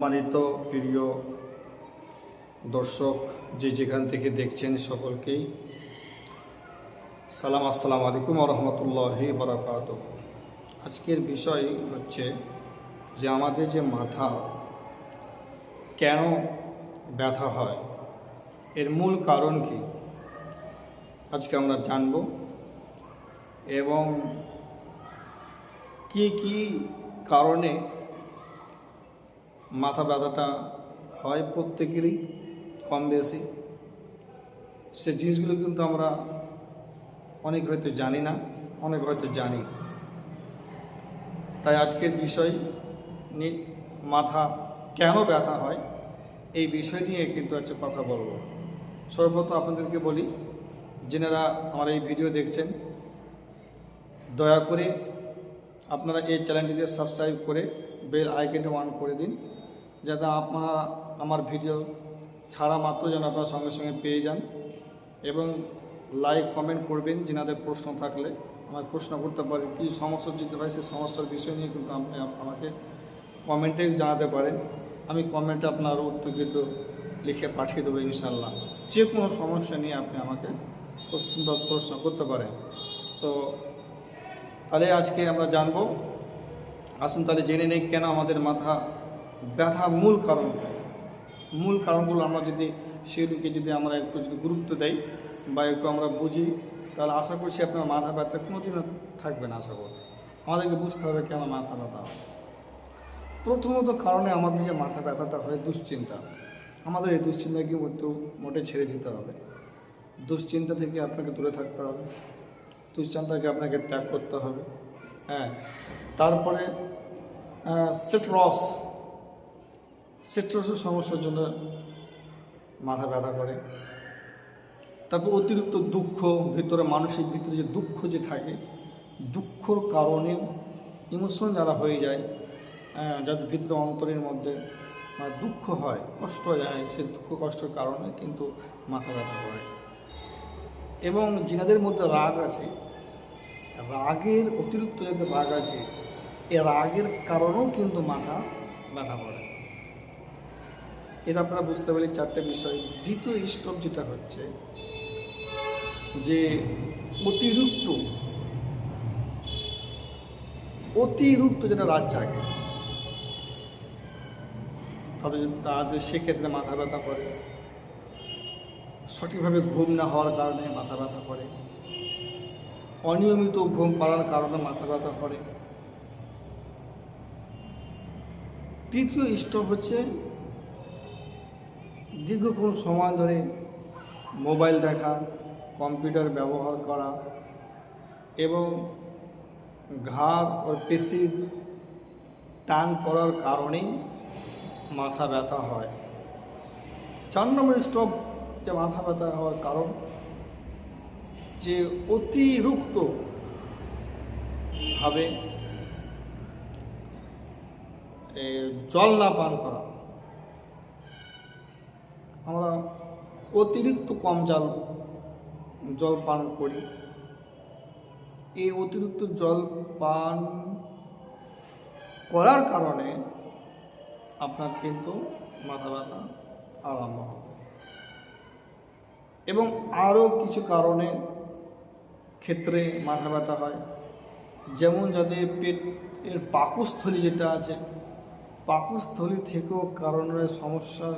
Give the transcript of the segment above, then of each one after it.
সম্মানিত প্রিয় দর্শক যে যেখান থেকে দেখছেন সকলকেই সালাম, আসসালামু আলাইকুম রহমতুল্লাহি বরাকাত আজকের বিষয় হচ্ছে যে আমাদের যে মাথা, কেন ব্যথা হয়, এর মূল কারণ কি? আজকে আমরা জানব এবং কি কি কারণে মাথা ব্যথাটা হয় প্রত্যেকেরই কম বেশি। সে জিনিসগুলো কিন্তু আমরা অনেক হয়তো জানি না, অনেক হয়তো জানি। তাই আজকের বিষয় মাথা কেন ব্যথা হয়, এই বিষয় নিয়ে কিন্তু আজকে কথা বলব। সর্বপ্রথম আপনাদেরকে বলি, যেনারা আমার এই ভিডিও দেখছেন, দয়া করে আপনারা এই চ্যানেলটিকে সাবস্ক্রাইব করে বেল আইকনটি অন করে দিন। যাতে আপনারা আমার ভিডিও ছাড়া মাত্র যেন আপনারা সঙ্গে সঙ্গে পেয়ে যান এবং লাইক কমেন্ট করবেন যেনাদের প্রশ্ন থাকলে। আমার প্রশ্ন করতে পারেন কী সমস্যা যদি হয় সেই সমস্যার বিষয় নিয়ে কিন্তু আপনি আমাকে কমেন্টে জানাতে পারেন। আমি কমেন্টে আপনার উত্তর কিন্তু লিখে পাঠিয়ে দেবো ইনশাল্লাহ যে কোনো সমস্যা নিয়ে আপনি আমাকে বা প্রশ্ন করতে পারেন। তো তাহলে আজকে আমরা জানব। আসুন তাহলে জেনে নেই কেন আমাদের মাথা ব্যথা মূল কারণ। মূল কারণগুলো আমরা যদি সেগুলোকে যদি আমরা একটু যদি গুরুত্ব দেই বা একটু আমরা বুঝি, তাহলে আশা করছি আপনার মাথা ব্যথা কোনোদিনও থাকবে না, আশা করি আমাদেরকে বুঝতে হবে কেন মাথা ব্যথা। প্রথমত কারণে আমাদের যে মাথা ব্যথাটা হয় দুশ্চিন্তা। আমাদের এই দুশ্চিন্তাকে কিন্তু মোটে ছেড়ে দিতে হবে। দুশ্চিন্তা থেকে আপনাকে দূরে থাকতে হবে। দুশ্চিন্তাকে আপনাকে ত্যাগ করতে হবে। হ্যাঁ। তারপরে সিট্রস সিট্রসের সমস্যার জন্য মাথা ব্যথা করে। তারপর অতিরিক্ত দুঃখ, ভিতরে মানসিক, ভিতরে যে দুঃখ যে থাকে, দুঃখর কারণে ইমোশন যারা হয়ে যায় যাদের ভিতরে অন্তরের মধ্যে দুঃখ হয়, কষ্ট যায় সে দুঃখ, কষ্টের কারণে কিন্তু মাথা ব্যথা করে। এবং যাদের মধ্যে রাগ আছে, রাগের অতিরিক্ত যাদের রাগ আছে, এ রাগের কারণেও কিন্তু মাথা ব্যথা করে। এটা আপনারা বুঝতে পারলে চারটে বিষয়। দ্বিতীয় স্টপ যেটা হচ্ছে যে অতিরিক্ত অতিরিক্ত যেটা রাত জাগে, তাদের তাদের সেক্ষেত্রে মাথা ব্যথা করে। সঠিকভাবে ঘুম না হওয়ার কারণে মাথা ব্যথা করে। অনিয়মিত ঘুম পাড়ার কারণে মাথা ব্যথা করে। তৃতীয় স্টপ হচ্ছে দীর্ঘক্ষণ সময় ধরে মোবাইল দেখা, কম্পিউটার ব্যবহার করা এবং ঘাড় ও পেশির টান পড়ার কারণেই মাথা ব্যথা হয়। চার নম্বর স্টপ যে মাথা ব্যথা হওয়ার কারণ, যে অতিরিক্ত ভাবে জল না পান করা। আমরা অতিরিক্ত কম জল জল পান করি। এই অতিরিক্ত জল পান করার কারণে আপনার কিন্তু মাথা ব্যথা আরম্ভ হবে। এবং আরও কিছু কারণে ক্ষেত্রে মাথা ব্যথা হয়। যেমন যাদের পেটের পাকস্থলী যেটা আছে, পাকস্থলী থেকেও কারণে সমস্যা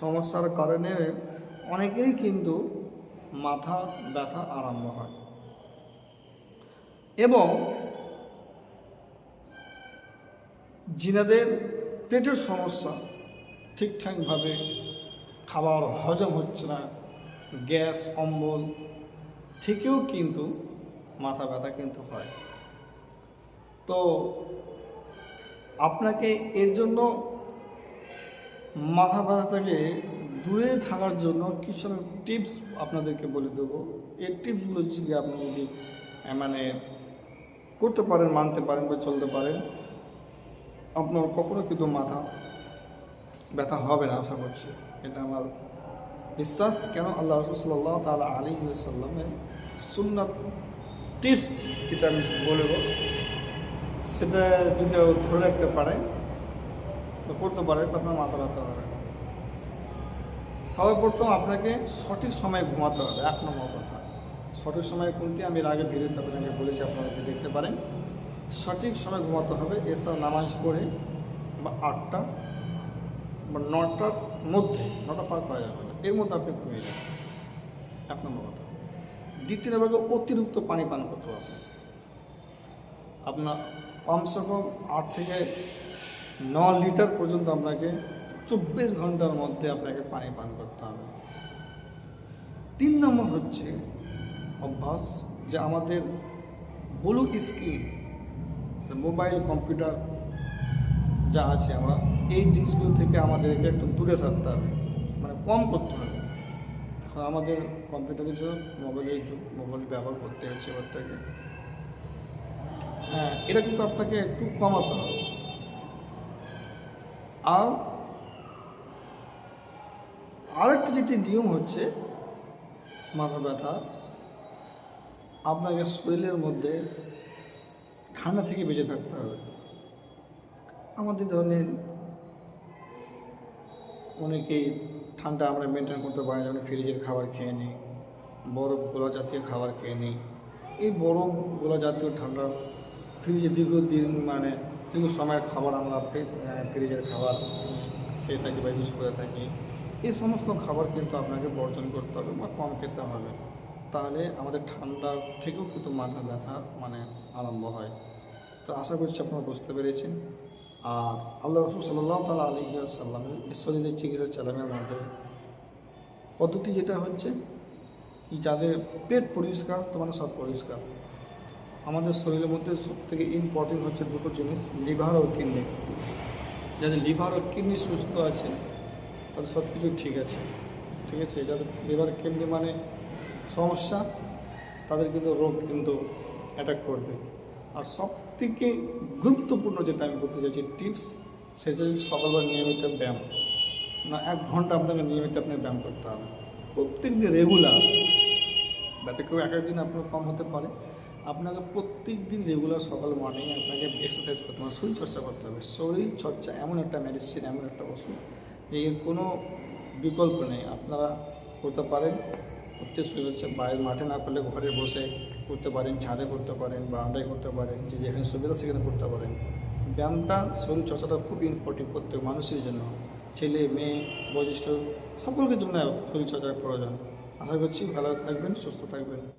সমস্যার কারণে অনেকেরই কিন্তু মাথা ব্যথা আরম্ভ হয়। এবং যিনাদের পেটের সমস্যা, ঠিকঠাকভাবে খাবার হজম হচ্ছে না, গ্যাস, অম্বল থেকেও কিন্তু মাথা ব্যথা কিন্তু হয়। তো আপনাকে এর জন্য মাথা ব্যথা থেকে দূরে থাকার জন্য কিছু টিপস আপনাদেরকে বলে দেবো। এই টিপসগুলো যদি আপনি যদি মানে করতে পারেন, মানতে পারেন বা চলতে পারেন, আপনার কখনো কিন্তু মাথা ব্যথা হবে না, আশা করছি। এটা আমার বিশ্বাস। কেন? আল্লাহ রসুল্লাহ তালা আলী সাল্লামের সুন্নাত টিপস যেটা আমি বলব, সেটা যদি ধরে রাখতে পারে করতে পারে আপনার মাথা ব্যথা হবে। সর্বপ্রথম আপনাকে সঠিক সময়ে ঘুমাতে হবে, এক নম্বর কথা। সঠিক সময় কোনটি? আমি এর আগে ভিডিওতে আপনাকে বলেছি আপনাদেরকে দেখতে পারেন। সঠিক সময় ঘুমাতে হবে এছাড়া নামাজ পড়ে বা আটটা বা নটার মধ্যে, নটা পার করা যাবে না। এর মধ্যে আপনি ঘুমিয়ে যাবেন। এক নম্বর কথা। দ্বিতীয় নম্বর অতিরিক্ত পানি পান করতে হবে। আপনার কমসে কম আট থেকে ন লিটার পর্যন্ত আপনাকে চব্বিশ ঘণ্টার মধ্যে আপনাকে পানি পান করতে হবে। তিন নম্বর হচ্ছে অভ্যাস যে আমাদের ব্লু স্ক্রিন, মোবাইল, কম্পিউটার যা আছে আমরা এই জিনিসগুলো থেকে আমাদেরকে একটু দূরে থাকতে হবে মানে কম করতে হবে। এখন আমাদের কম্পিউটারের যুগ, মোবাইলের যুগ, মোবাইল ব্যবহার করতে হচ্ছে প্রত্যেকে হ্যাঁ এটা কিন্তু আপনাকে একটু কমাতে হবে। আর আরেকটা যেটি নিয়ম হচ্ছে, মাথা ব্যথা, আপনাকে শরীরের মধ্যে ঠান্ডা থেকে বেঁচে থাকতে হবে। আমাদের ধরনের অনেকেই ঠান্ডা আমরা মেনটেন করতে পারি যেমন ফ্রিজের খাবার খেয়ে নিই, বরফ গোলা জাতীয় খাবার খেয়ে নিই। এই বরফ গোলা জাতীয় ঠান্ডা ফ্রিজে দীর্ঘদিন মানে দীর্ঘ সময়ের খাবার আমরা ফ্রি- ফ্রিজের খাবার খেয়ে থাকি বা ইউজ করে থাকি, এই সমস্ত খাবার কিন্তু আপনাকে বর্জন করতে হবে বা কম খেতে হবে। তাহলে আমাদের ঠান্ডার থেকেও কিন্তু মাথা ব্যথা মানে আরম্ভ হয়। তো আশা করছি আপনারা বুঝতে পেরেছেন। আর আল্লাহ রসুল সাল্লাহ তালা আলহি সাল্লামের শরীরের চিকিৎসা চালানোর মধ্যে পদ্ধতি যেটা হচ্ছে, যাদের পেট পরিষ্কার, তো মানে সব পরিষ্কার। আমাদের শরীরের মধ্যে সব থেকে ইম্পর্টেন্ট হচ্ছে দুটো জিনিস লিভার ও কিডনি যাদের লিভার ও কিডনি সুস্থ আছে, তাদের সব কিছু ঠিক আছে ঠিক আছে? যাদের লিভার কিডনি মানে সমস্যা, তাদের কিন্তু রোগ কিন্তু অ্যাটাক করবে। আর সব থেকে গুরুত্বপূর্ণ যেটা আমি বলতে চাইছি টিপস সেটা হচ্ছে সকালবেলা নিয়মিত ব্যায়াম। না, এক ঘণ্টা আপনাকে নিয়মিত আপনাকে ব্যায়াম করতে হবে। প্রত্যেক দিন রেগুলার যাতে কেউ এক একদিন আপনার কম হতে পারে। আপনাকে প্রত্যেক দিন রেগুলার সকাল মর্নিং আপনাকে এক্সারসাইজ করতে হবে শরীরচর্চা করতে হবে। শরীরচর্চা এমন একটা মেডিসিন এমন একটা ওষুধ যে কোনো বিকল্প নেই। আপনারা করতে পারেন, প্রত্যেক শরীর হচ্ছে বাইরের মাঠে না করলে ঘরে বসে করতে পারেন, ছাদে করতে পারেন বারান্দায় করতে পারেন, যে যেখানে সুবিধা সেখানে করতে পারেন। ব্যায়ামটা শরীরচর্চাটা খুব ইম্পর্টেন্ট প্রত্যেক মানুষের জন্য। ছেলে, মেয়ে, বয়োজ্যেষ্ঠ সকলের জন্য শরীরচর্চার প্রয়োজন। আশা করছি ভালো থাকবেন, সুস্থ থাকবেন।